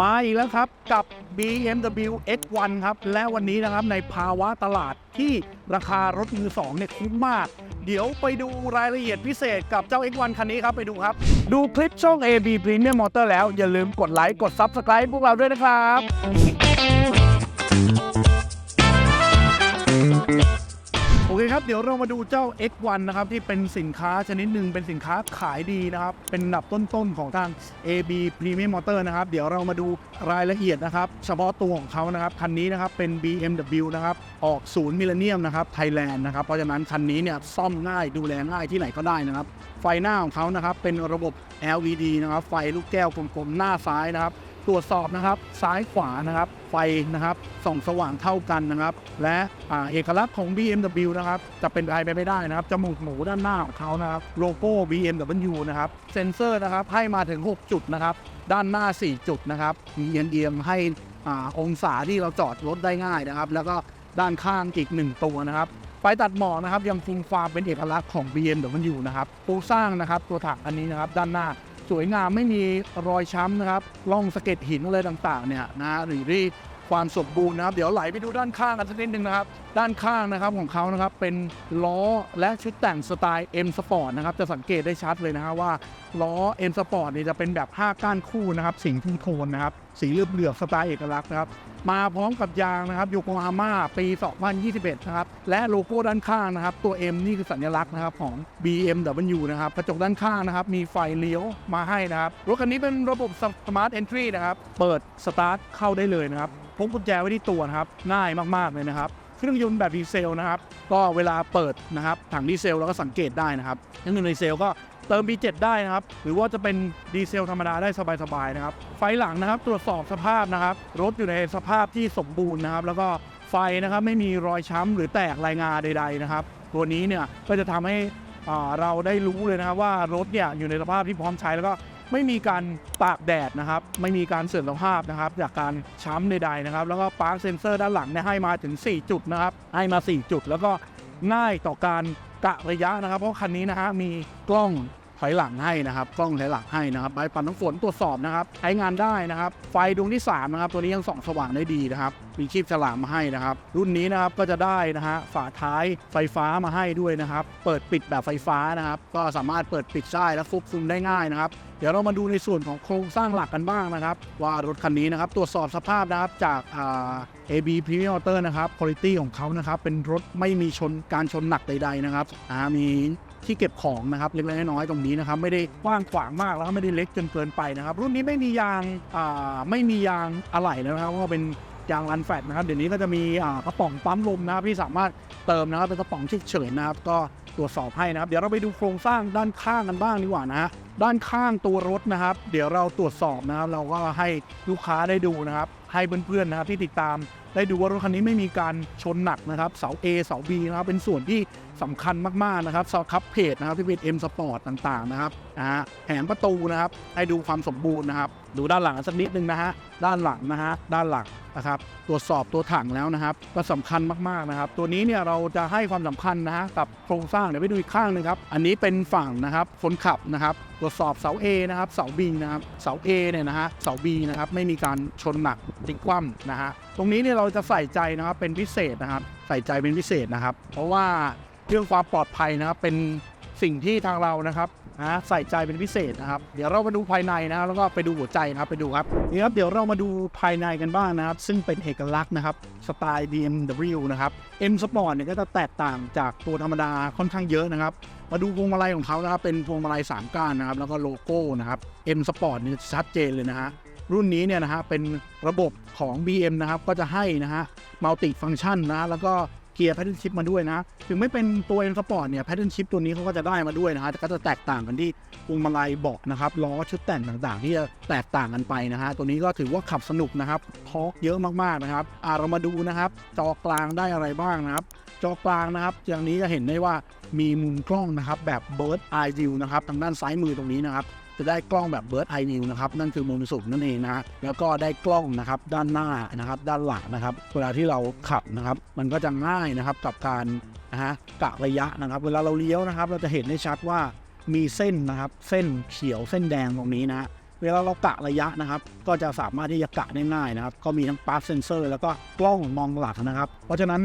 มาอีกแล้วครับกับ BMW X1 ครับ และวันนี้นะครับในภาวะตลาดที่ราคารถมือสองเนี่ยคุ้มมาก เดี๋ยวไปดูรายละเอียดพิเศษกับเจ้า X1 คันนี้ครับ ไปดูครับ ดูคลิปช่อง AB Premium Motor แล้ว อย่าลืมกดไลค์ กด Subscribe พวกเราด้วยนะครับ เคครับ เดี๋ยวเรามาดูเจ้า X1 นะครับ ที่เป็นสินค้าชนิดหนึ่งเป็นสินค้าขายดีนะครับ เป็นอันดับต้นๆของทาง AB Premium Motor นะครับ เดี๋ยวเรามาดูรายละเอียดนะครับ เฉพาะตัวของเขานะครับ คันนี้นะครับ เป็น BMW นะครับ ออกศูนย์มิเลเนียมนะครับไทยแลนด์นะครับ เพราะฉะนั้นคันนี้เนี่ยซ่อมง่ายดูแลง่ายที่ไหนก็ได้นะครับ ไฟหน้าของเขานะครับเป็นระบบ LED นะครับไฟลูกแก้วกลมๆหน้าซ้ายนะครับ ตรวจสอบนะครับซ้ายขวานะครับไฟนะครับส่องสว่างเท่ากันนะครับ และเอกลักษณ์ของ BMW นะครับจะเป็นไปไม่ได้นะครับจมูกหมูด้านหน้าของเขานะครับโลโก้ BMW นะครับเซ็นเซอร์นะครับให้มาถึง 6 จุดนะครับด้านหน้า 4 จุดนะครับมีเอียงๆให้อองศาที่เราจอดรถได้ง่ายนะครับ แล้วก็ด้านข้างอีก 1 ตัวนะครับไฟตัดหมอกนะครับยังคงความเป็นเอกลักษณ์ของ BMW นะครับโครงสร้างนะครับตัวถังอันนี้นะครับด้านหน้า สวยงามไม่มีรอยช้ำนะครับร่องสะเก็ดหินอะไรต่างๆเนี่ยนะหรือที่ความสมบูรณ์นะครับ เดี๋ยวไหลไปดูด้านข้างกันสักนิดนึงนะครับ ด้านข้างนะครับของเขานะครับเป็นล้อและชุดแต่งสไตล์ M Sport นะครับ จะสังเกตได้ชัดเลยนะฮะว่าล้อ M Sport เนี่ยจะเป็นแบบ 5 ก้านคู่นะครับสิงทุ่งโทนนะครับสีเหลือบเหลือบๆสไตล์เอกลักษณ์นะครับมาพร้อมกับยางนะครับโยโกฮาม่าปี 2021 นะครับ และโลโก้ด้านข้างนะครับ ตัว M นี่คือสัญลักษณ์นะครับของ BMW นะครับ กระจกด้านข้างนะครับ มีไฟเลี้ยวมาให้นะครับ รถคันนี้เป็นระบบ Smart Entry นะครับ เปิดสตาร์ทเข้าได้เลยนะครับพกกุญแจไว้ที่ตัวนะครับ ง่ายมากๆเลยนะครับเครื่องยนต์แบบดีเซลนะครับ ก็เวลาเปิดนะครับถังดีเซลเราก็สังเกตได้นะครับเครื่องยนต์ดีเซลก็ เติม B7 ได้นะครับ หรือว่าจะเป็นดีเซลธรรมดาได้สบายๆนะครับ ไฟหลังนะครับ ตรวจสอบสภาพนะครับ รถอยู่ในสภาพที่สมบูรณ์นะครับ แล้วก็ไฟนะครับไม่มีรอยช้ำหรือแตกรายงาใด ๆนะครับ ตัวนี้เนี่ยก็จะทำให้อ่าเราได้รู้เลยนะครับว่ารถเนี่ยอยู่ในสภาพที่พร้อมใช้แล้วก็ไม่มีการตากแดดนะครับ ไม่มีการเสื่อมสภาพนะครับ จากการช้ำใดๆนะครับ แล้วก็ปาร์คเซนเซอร์ด้านหลังเนี่ยให้มาถึง 4 จุดนะครับ ให้มา 4 จุด แล้วก็ง่ายต่อการกะระยะนะครับ เพราะคันนี้นะฮะมีกล้อง ถอยหลังให้นะครับกล้องถอยหลังให้นะครับใบปัดน้ำฝนตรวจสอบนะครับใช้งานได้นะครับ ไฟดวงที่3นะครับตัวนี้ยังส่องสว่างได้ดีนะครับมีชีพฉลามมาให้นะครับ รุ่นนี้นะครับก็จะได้นะฮะฝาท้ายไฟฟ้ามาให้ด้วยนะครับ เปิดปิดแบบไฟฟ้านะครับ ก็สามารถเปิดปิดได้และควบคุมได้ง่ายนะครับ เดี๋ยวเรามาดูในส่วนของโครงสร้างหลักกันบ้างนะครับ ว่ารถคันนี้นะครับตรวจสอบสภาพนะครับจากอ่า AB Premium Motor นะครับคุณภาพของเขานะครับเป็นรถไม่มีชนการชนหนักใดๆนะครับอ่ามี ที่เก็บของนะครับเล็กๆน้อยๆตรงนี้นะครับไม่ได้กว้างขวางมากแล้วก็ไม่ได้เล็กจนเกินไปนะครับ รุ่นนี้ไม่มียางอ่าไม่มียางอะไหล่แล้วนะครับเพราะว่าเป็นยางรันแฟตนะครับเดี๋ยวนี้ก็จะมีกระป๋องปั๊มลมนะครับที่สามารถเติมนะครับเป็นกระป๋องเฉยๆนะครับ ก็ตรวจสอบให้นะครับ เดี๋ยวเราไปดูโครงสร้างด้านข้างกันบ้างดีกว่านะฮะด้านข้างตัวรถนะครับ เดี๋ยวเราตรวจสอบนะครับ เราก็ให้ลูกค้าได้ดูนะครับ ให้เพื่อนๆนะครับที่ติดตามได้ดูว่ารถคันนี้ไม่มีการชนหนักนะครับ เสา A เสา B นะครับเป็นส่วนที่สำคัญมาก ๆ นะครับเสาคับเพจนะครับที่เป็น M Sport ต่าง ๆ นะครับนะฮะแผงประตูนะครับ ให้ดูความสมบูรณ์นะครับ ดูด้านหลังสักนิดนึงนะฮะด้านหลังนะฮะด้านหลังนะครับตรวจสอบตัวถังแล้วนะครับ ก็สำคัญมาก ๆ นะครับ ตัวนี้เนี่ยเราจะให้ความสำคัญนะฮะกับโครงสร้างเดี๋ยวไปดูอีกข้างหนึงครับอันนี้เป็นฝั่งนะครับคนขับนะครับตรวจสอบเสา A นะครับเสา B นะครับเสา A เนี่ยนะฮะเสา B นะครับไม่มีการชนหนักติดคว่ำนะฮะตรงนี้เนี่ยเราจะใส่ใจนะครับเป็นพิเศษนะครับ ใส่ใจเป็นพิเศษนะครับ เพราะว่าเรื่องความปลอดภัยนะครับเป็นสิ่งที่ทางเรานะครับนะใส่ใจเป็นพิเศษนะครับ เดี๋ยวเรามาดูภายในนะแล้วก็ไปดูหัวใจนะครับไปดูครับนี่ครับเดี๋ยวเรามาดูภายในกันบ้างนะครับ ซึ่งเป็นเอกลักษณ์นะครับสไตล์ BMW นะครับ M Sport เนี่ยก็จะแตกต่างจากตัวธรรมดาค่อนข้างเยอะนะครับ มาดูพวงมาลัยของเขานะครับเป็นพวงมาลัย3ก้านนะครับแล้วก็โลโก้นะครับ M Sport เนี่ยชัดเจนเลยนะฮะ รุ่นนี้เนี่ยนะฮะเป็นระบบของ BM นะครับก็จะให้นะฮะมัลติฟัง c t ชันนะแล้วก็เกียร์แพทเทิร์นชิพมาด้วยนะ ถึงไม่เป็นตัว M Sport เนี่ยแพทเทิร์นชิพตัวนี้เขาก็จะได้มาด้วยนะฮะแต่ก็จะแตกต่างกันที่พวงมาลัยเบาะนะครับล้อชุดแต่งต่างๆ ที่จะแตกต่างกันไปนะฮะตัวนี้ก็ถือว่าขับสนุกนะครับทอร์กเยอะมากๆนะครับอ่าเรามาดูนะครับจอกลางได้อะไรบ้างนะครับจอกลางนะครับอย่างนี้จะเห็นได้ว่ามีมุมกล้องนะครับแบบ Bird Eye View นะครับทางด้านซ้ายมือตรงนี้นะครับ จะได้กล้องแบบ Bird Eye View นะครับนั่นคือมุมสูงนั่นเองนะแล้วก็ได้กล้องนะครับด้านหน้านะครับด้านหลังนะครับเวลาที่เราขับนะครับมันก็จะง่ายนะครับกับการนะฮะกะระยะนะครับ เวลาเราเลี้ยวนะครับ เราจะเห็นได้ชัดว่ามีเส้นนะครับ เส้นเขียวเส้นแดงตรงนี้นะ เวลาเรากะระยะนะครับ ก็จะสามารถที่จะกะได้ง่ายนะครับ ก็มีทั้งปาร์เซนเซอร์แล้วก็กล้องมองหลังนะครับ เพราะฉะนั้น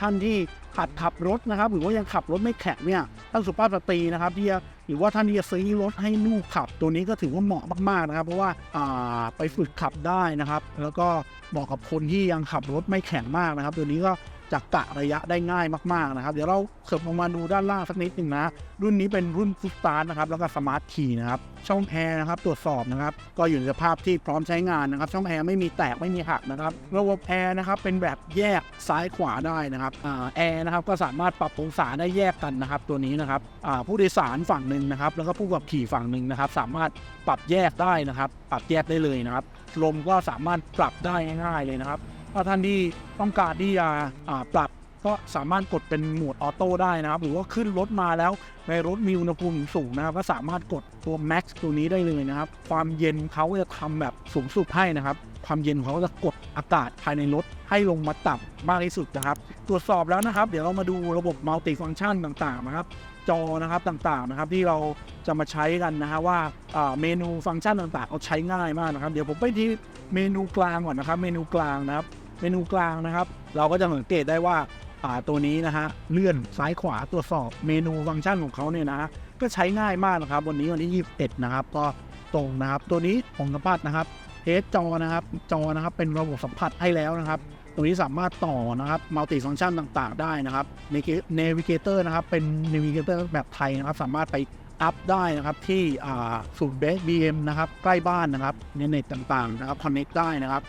ท่านที่หัดขับรถนะครับ หรือว่ายังขับรถไม่แข็งเนี่ยท่านสุภาพสตรีนะครับที่จะหรือว่าท่านที่จะซื้อรถให้ลูกขับ ตัวนี้ก็ถือว่าเหมาะมากๆนะครับ เพราะว่าอ่าไปฝึกขับได้นะครับ แล้วก็เหมาะกับคนที่ยังขับรถไม่แข็งมากนะครับ ตัวนี้ก็ จะกะระยะได้ง่ายมาก ๆ นะครับ เดี๋ยวเราเขิบลงมาดูด้านล่างสักนิดหนึ่งนะ รุ่นนี้เป็นรุ่นฟุตสตาร์ทนะครับ แล้วก็สมาร์ทคีนะครับ ช่องแอร์นะครับ ตรวจสอบนะครับ ก็อยู่ในสภาพที่พร้อมใช้งานนะครับ ช่องแอร์ไม่มีแตกไม่มีหักนะครับ ระบบแอร์นะครับ เป็นแบบแยกซ้ายขวาได้นะครับแอร์นะครับ ก็สามารถปรับองศาได้แยกกันนะครับ ตัวนี้นะครับผู้โดยสารฝั่งหนึ่งนะครับ แล้วก็ผู้ขับขี่ฝั่งหนึ่งนะครับ สามารถปรับแยกได้นะครับ ปรับแยกได้เลยนะครับ ลมก็สามารถปรับได้ง่ายๆเลยนะครับ ถ้าท่านที่ต้องการที่จะอ่าปรับ ก็สามารถกดเป็นโหมดออโต้ได้นะครับ หรือว่าขึ้นรถมาแล้วในรถมีอุณหภูมิสูงนะครับ ก็สามารถกดตัว Max ตัวนี้ได้เลยนะครับ ความเย็นเขาจะทำแบบสูงสุดให้นะครับ ความเย็นเขาจะกดอากาศภายในรถให้ลงมาต่ำมากที่สุดนะครับ ตรวจสอบแล้วนะครับ เดี๋ยวเรามาดูระบบมัลติฟังชันต่างๆนะครับจอนะครับต่างๆนะครับที่เราจะมาใช้กันนะฮะว่าเมนูฟังก์ชันต่างๆเขาใช้ง่ายมากนะครับ เดี๋ยวผมไปที่เมนูกลางก่อนนะครับ เมนูกลางนะครับ เมนูกลางนะครับ เราก็จะสังเกตได้ว่า ตัวนี้นะฮะเลื่อนซ้ายขวาตรวจสอบเมนูฟังก์ชันของเขาเนี่ยนะฮะก็ใช้ง่ายมากนะครับ วันนี้วันที่21นะครับก็ตรงนะครับ ตัวนี้ของสัมผัสนะครับเทสจอนะครับ จอนะครับเป็นระบบสัมผัสให้แล้วนะครับตัวนี้สามารถต่อนะครับมัลติฟังก์ชันต่าง ๆ ได้นะครับเนวิเกเตอร์นะครับเป็นเนวิเกเตอร์แบบไทยนะครับ สามารถไป อัพได้นะครับที่ศูนย์เบสบีเอ็มนะครับใกล้บ้านนะครับเน็ตต่างๆนะครับคอนเน็กได้นะครับ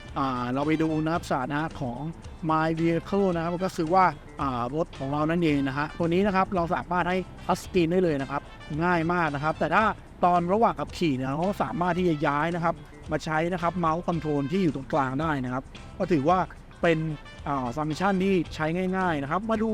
เราไปดูนะครับสถานะของ My Vehicle นะครับก็คือว่ารถของเรานั่นเองนะฮะตัวนี้นะครับเราสามารถให้ทัชสกรีนได้เลยนะครับ ง่ายมากนะครับ แต่ถ้าตอนระหว่างขับขี่เนี่ยเราก็สามารถที่จะย้ายนะครับ มาใช้นะครับเมาส์คอนโทรลที่อยู่ตรงกลางได้นะครับ ก็ถือว่าเป็นฟังก์ชันที่ใช้ง่าย ๆ นะครับ มาดู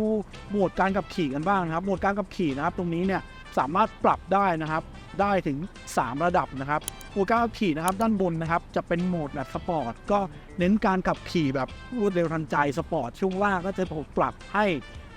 โหมดการขับขี่กันบ้างนะครับโหมดการขับขี่นะครับ ตรงนี้เนี่ย สามารถปรับได้นะครับ ได้ถึง 3 ระดับนะครับโหมดกาขี่นะครับด้านบนนะครับจะเป็นโหมดแบบสปอร์ตก็เน้นการขับขี่แบบรวดเร็วทันใจสปอร์ตช่วงล่างก็จะถูกปรับให้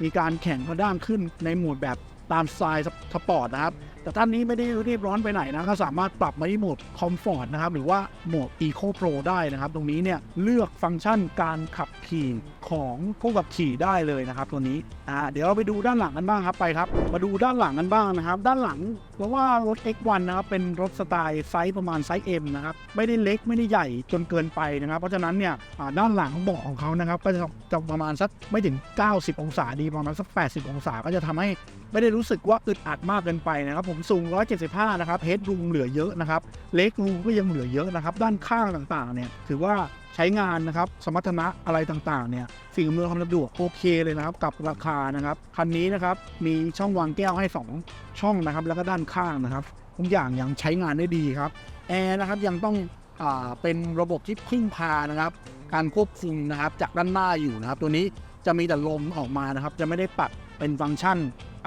มีการแข่งกระด้างขึ้นในโหมดแบบ ตามสไตล์สปอร์ตนะครับ แต่ท่านนี้ไม่ได้รีบร้อนไปไหนนะก็สามารถปรับมาที่โหมดคอมฟอร์ตนะครับ หรือว่าโหมด Eco Pro ได้นะครับ ตรงนี้เนี่ยเลือกฟังก์ชันการขับขี่ของผู้ขับขี่ได้เลยนะครับ ตัวนี้อ่าเดี๋ยวเราไปดูด้านหลังกันบ้างครับไปครับ มาดูด้านหลังกันบ้างนะครับ ด้านหลังเพราะว่ารถ X1 นะครับเป็นรถสไตล์ไซส์ประมาณไซส์ M นะครับไม่ได้เล็กไม่ได้ใหญ่จนเกินไปนะครับ เพราะฉะนั้นเนี่ยด้านหลังเบาะของเขานะครับก็จะประมาณสักไม่ถึง 90 องศาดีประมาณสัก 80 องศาก็จะทำให้ไม่ได้รู้สึกว่าอึดอัดมากเกินไปนะครับ ผมสูง 175 นะครับเฮดรูมเหลือเยอะนะครับเล็กรูมก็ยังเหลือเยอะนะครับ ด้านข้างต่างๆ เนี่ยถือว่าใช้งานนะครับสมรรถนะอะไรต่างๆ เนี่ยสิ่งอำนวยความสะดวกโอเคเลยนะครับ กับราคานะครับคันนี้นะครับมีช่องวางแก้วให้ 2 ช่องนะครับ แล้วก็ด้านข้างนะครับทุกอย่างยังใช้งานได้ดีครับแอร์นะครับยังต้องอเป็นระบบที่พึ่งพานะครับ การควบคุมนะครับจากด้านหน้าอยู่นะครับ ตัวนี้จะมีแต่ลมออกมานะครับ จะไม่ได้ปรับเป็นฟังก์ชัน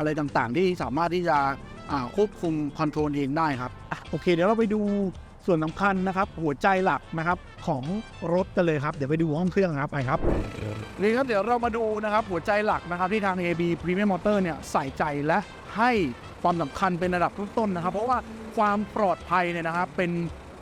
อะไรต่างๆ ที่สามารถที่จะอ่าควบคุมคอนโทรลเองได้ครับอะโอเค เดี๋ยวเราไปดูส่วนสำคัญนะครับ หัวใจหลักนะครับของรถกันเลยครับ เดี๋ยวไปดูห้องเครื่องครับไปครับนี่ครับเดี๋ยวเรามาดูนะครับหัวใจหลักนะครับที่ทาง AB Premium Motor เนี่ยใส่ใจและให้ความสำคัญเป็นระดับต้นๆนะครับ เพราะว่าความปลอดภัยเนี่ยนะครับ เป็น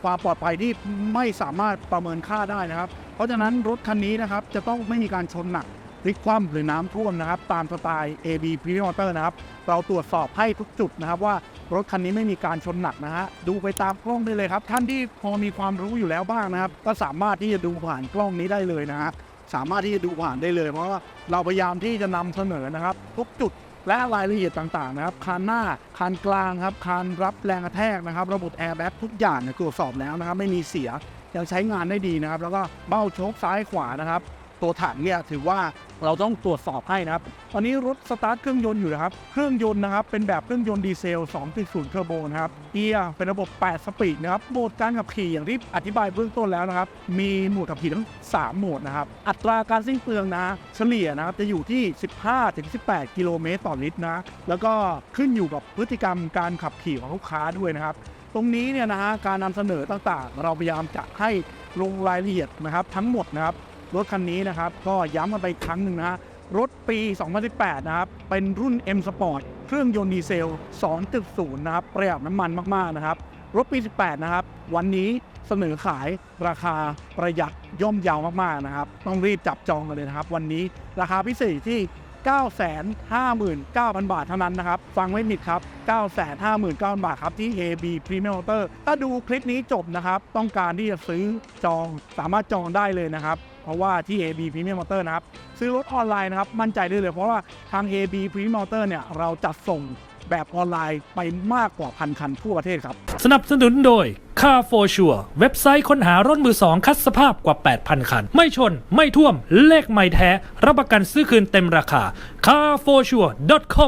ความปลอดภัยที่ไม่สามารถประเมินค่าได้นะครับ เพราะฉะนั้นรถคันนี้นะครับจะต้องไม่มีการชนหนัก พลิกคว่ำหรือน้ำท่วมนะครับ ตามสไตล์ AB p r e m o t o r นะครับ เราตรวจสอบให้ทุกจุดนะครับว่ารถคันนี้ไม่มีการชนหนักนะฮะดูไปตามกล้องได้เลยครับ ท่านที่พอมีความรู้อยู่แล้วบ้างนะครับ ก็สามารถที่จะดูผ่านกล้องนี้ได้เลยนะฮะสามารถที่จะดูผ่านได้เลย เพราะว่าเราพยายามที่จะนำเสนอนะครับ ทุกจุดและรายละเอียดต่างๆนะครับ คานหน้า คานกลางครับ คานรับแรงกระแทกนะครับ ระบบแอร์แบ็กทุกอย่างเนี่ยตรวจสอบแล้วนะครับ ไม่มีเสียยังใช้งานได้ดีนะครับ แล้วก็เบ้าโชคซ้ายขวานะครับ ตัวถังเนี่ยถือว่าเราต้องตรวจสอบให้นะครับ ตอนนี้รถสตาร์ทเครื่องยนต์อยู่นะครับ เครื่องยนต์นะครับ เป็นแบบเครื่องยนต์ดีเซล 2.0 เทอร์โบนะครับ เกียร์เป็นระบบ 8 สปีดนะครับ โหมดการขับขี่อย่างที่อธิบายเบื้องต้นแล้วนะครับ มีโหมดขับขี่ทั้ง 3 โหมดนะครับ อัตราการสิ้นเปลืองนะ เฉลี่ยนะครับจะอยู่ที่ 15-18 กิโลเมตรต่อลิตรนะ แล้วก็ขึ้นอยู่กับพฤติกรรมการขับขี่ของลูกค้าด้วยนะครับ ตรงนี้เนี่ยนะฮะ การนำเสนอต่างๆ เราพยายามจะให้ลงรายละเอียดนะครับทั้งหมดนะครับ รถคันนี้นะครับ ก็ย้ำกันไปครั้งหนึ่งนะฮะรถปี 2018 นะครับ เป็นรุ่น M Sport เครื่องยนต์ดีเซล 2.0 นะครับ ประหยัดน้ำมันมาก ๆ นะครับ รถปี 18 นะครับ วันนี้เสนอขายราคาประหยัดย่อมเยาวมาก ๆ นะครับ ต้องรีบจับจองกันเลยนะครับ วันนี้ราคาพิเศษที่ 959,000 บาทเท่านั้นนะครับ ฟังไม่ผิดครับ 959,000 บาทครับที่ AB Premium Motor ถ้าดูคลิปนี้จบนะครับ ต้องการที่จะซื้อจองสามารถจองได้เลยนะครับ ราะว่าที่ AB Premium Motor นะครับซื้อรถออนไลน์นะครับมั่นใจได้เลยเพราะว่าทาง AB Premium Motor เนี่ยเราจัดส่งแบบออนไลน์ไปมากกว่าพันคันทั่วประเทศครับ สนับสนุนโดย Car for Sure เว็บไซต์ค้นหารถมือสองคัดสภาพกว่า 8,000 คัน ไม่ชน ไม่ท่วม เลขไม่แท้ รับประกันซื้อคืนเต็มราคา carforsure.com